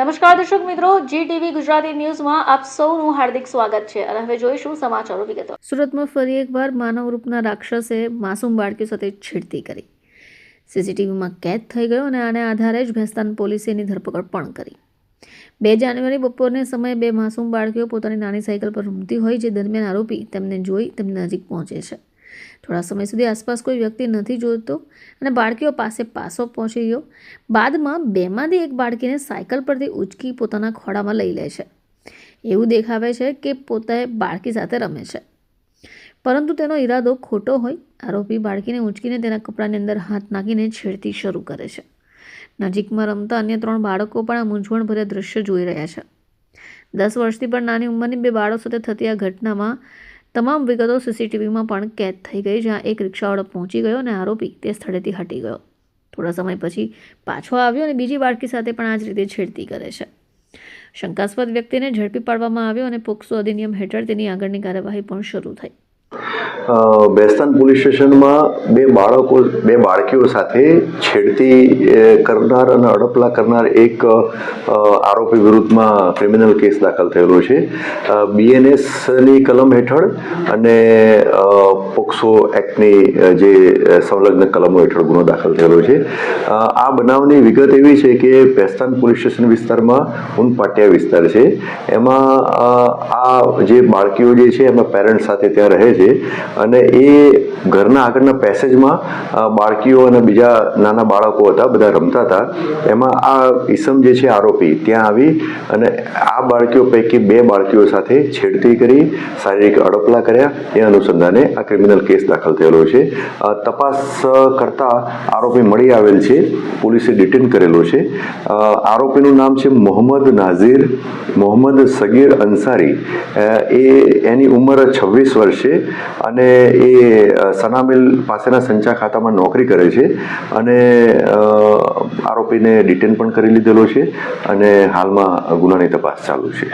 નમસ્કાર દર્શક મિત્રો જી ટીવી ગુજરાતી ન્યૂઝમાં આપ સૌનું હાર્દિક સ્વાગત છે અને હવે જોઈશું સમાચારો વિગતો. સુરતમાં ફરી એકવાર માનવ રૂપના રાક્ષસે માસૂમ બાળકી સાથે છેડતી કરી. સીસીટીવીમાં કેદ થઈ ગયો અને આને આધારે જ ભેસ્તાન પોલીસે એની ધરપકડ પણ કરી. બે જાન્યુઆરી બપોરને સમયે બે માસૂમ બાળકીઓ પોતાની નાની સાયકલ પર રમતી હોય, જે દરમિયાન આરોપી તેમને જોઈ તેમની નજીક પહોંચે છે. થોડા સમય સુધી આસપાસ કોઈ વ્યક્તિ નથી જોતો અને બાળકીઓ પાસે પાસો પહોંચી ગયો. બાદમાં બેમાંથી એક બાળકીને સાયકલ પરથી ઉચકી પોતાના ખોળામાં લઈ લે છે. એવું દેખાવે છે કે પોતે બાળકી સાથે રમે છે. પરંતુ તેનો ઈરાદો ખોટો હોય, આરોપી બાળકીને ઉંચકીને તેના કપડાની અંદર હાથ નાખીને છેડતી શરૂ કરે છે. નજીકમાં રમતા અન્ય ત્રણ બાળકો પણ આ મૂંઝવણભર્યા દ્રશ્ય જોઈ રહ્યા છે. દસ વર્ષથી પણ નાની ઉંમરની બે બાળકો સાથે થતી આ ઘટનામાં તમામ વિગતો સીસીટીવીમાં પણ કેદ થઈ ગઈ, જ્યાં એક રિક્ષાવાળો પહોંચી ગયો અને આરોપી તે સ્થળેથી હટી ગયો. થોડા સમય પછી પાછો આવ્યો અને બીજી બાળકી સાથે પણ આ જ રીતે છેડતી કરે છે. શંકાસ્પદ વ્યક્તિને ઝડપી પાડવામાં આવ્યો અને પોક્સો અધિનિયમ હેઠળ તેની આગળની કાર્યવાહી પણ શરૂ થઈ. બેસ્તાન પોલીસ સ્ટેશનમાં બે બાળકો, બે બાળકીઓ સાથે છેડતી કરનાર અને અડપલા કરનાર એક આરોપી વિરુદ્ધમાં ક્રિમિનલ કેસ દાખલ થયેલો છે. બીએનએસની કલમ હેઠળ અને પોક્સો એક્ટની જે સંલગ્ન કલમો હેઠળ ગુનો દાખલ થયેલો છે. આ બનાવની વિગત એવી છે કે બેસ્તાન પોલીસ સ્ટેશન વિસ્તારમાં ઉનપાટિયા વિસ્તાર છે. એમાં આ જે બાળકીઓ જે છે એમના પેરેન્ટ્સ સાથે ત્યાં રહે છે. અને એ ઘરના આગળના પેસેજમાં બાળકીઓ અને બીજા નાના બાળકો હતા, બધા રમતા હતા. એમાં આ ઈસમ જે છે, આરોપી, ત્યાં આવી અને આ બાળકીઓ પૈકી બે બાળકીઓ સાથે છેડતી કરી, શારીરિક અડપલા કર્યા. એ અનુસંધાને આ ક્રિમિનલ કેસ દાખલ થયેલો છે. તપાસ કરતા આરોપી મળી આવેલ છે. પોલીસે ડિટેન કરેલો છે. આરોપીનું નામ છે મોહમ્મદ નાઝીર, મોહમ્મદ સગીર અંસારી. એ એની ઉંમર છવ્વીસ વર્ષ છે અને એ સનામિલ પાસેના સંચા ખાતામાં નોકરી કરે છે અને આરોપીને ડિટેન પણ કરી લીધેલો છે અને હાલમાં ગુનાની તપાસ ચાલુ છે.